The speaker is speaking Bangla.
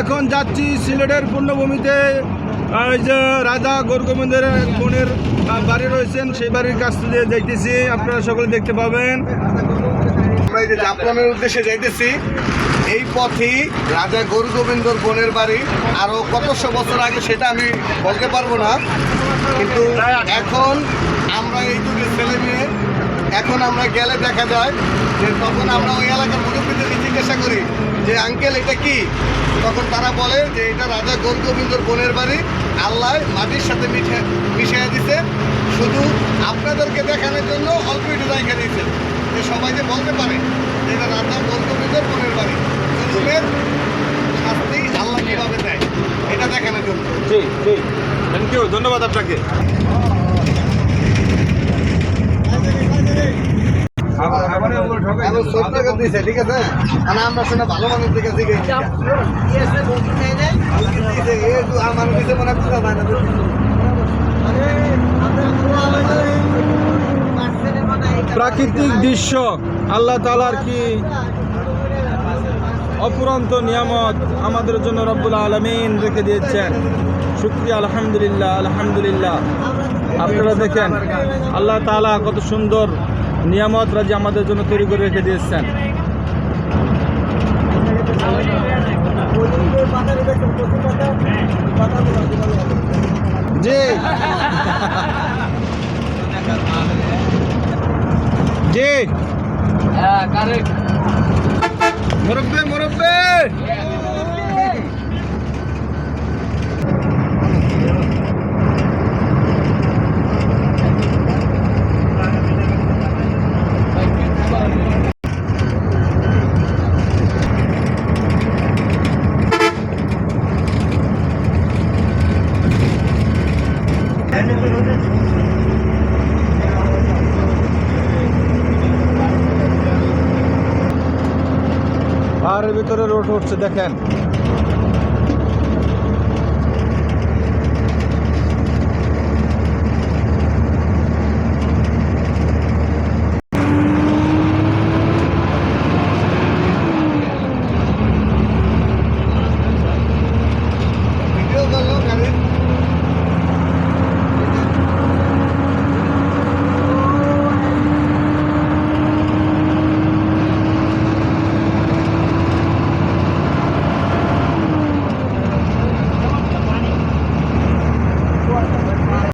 এখন যাচ্ছি সিলেটের পূর্ণভূমিতে। যে রাজা গোরগোবিন্দের বোনের বাড়ি রয়েছেন, সেই বাড়ির কাছ থেকে যাইতেছি। আপনারা সকলে দেখতে পাবেন। আমরা এই যে উদ্দেশ্যে যাইতেছি। এই পথই রাজা গরু গোবিন্দর বোনের বাড়ি। আরও কতশো বছর আগে সেটা আমি বলতে পারব না। কিন্তু এখন আমরা এই যুগের ছেলে মেয়ে, এখন আমরা গেলে দেখা যায় যে তখন আমরা ওই এলাকার মুরব্বীদের জিজ্ঞাসা করি যে, আঙ্কেল, এটা কি? তখন তারা বলে যে, এটা রাজা গরু গোবিন্দর বোনের বাড়ি। আল্লাহ মাটির সাথে মিশে মিশিয়ে দিছে শুধু আপনাদেরকে দেখানোর জন্য অল্প একটু জায়গা দিয়েছে। যে সবাই যে বলতে পারে যে, এটা রাজা গন্তব্যের বোনের বাড়ি। জুলুমের শাস্তি আল্লাহ কীভাবে দেয়, এটা দেখানোর জন্য। ঠিক থ্যাংক ইউ ধন্যবাদ আপনাকে। ঠিক আছে? আর আমরা শুনে ভালো মানুষ দিকে দিকে আমার দিতে মনে পুরো প্রাকৃতিক দৃশ্য আল্লাহ তালার কি অপুরন্ত নিয়ামত আমাদের জন্য রব্বুল আলমিন রেখে দিয়েছেন। শুক্রিয়া আলহামদুলিল্লাহ আলহামদুলিল্লাহ। আপনারা দেখেন আল্লাহ তালা কত সুন্দর নিয়ামত রাজি আমাদের জন্য তৈরি করে রেখে দিয়েছেন। জি। জি। মুরব্বে মুরব্বে পাহাড়ের ভিতরে রোড উঠছে দেখেন।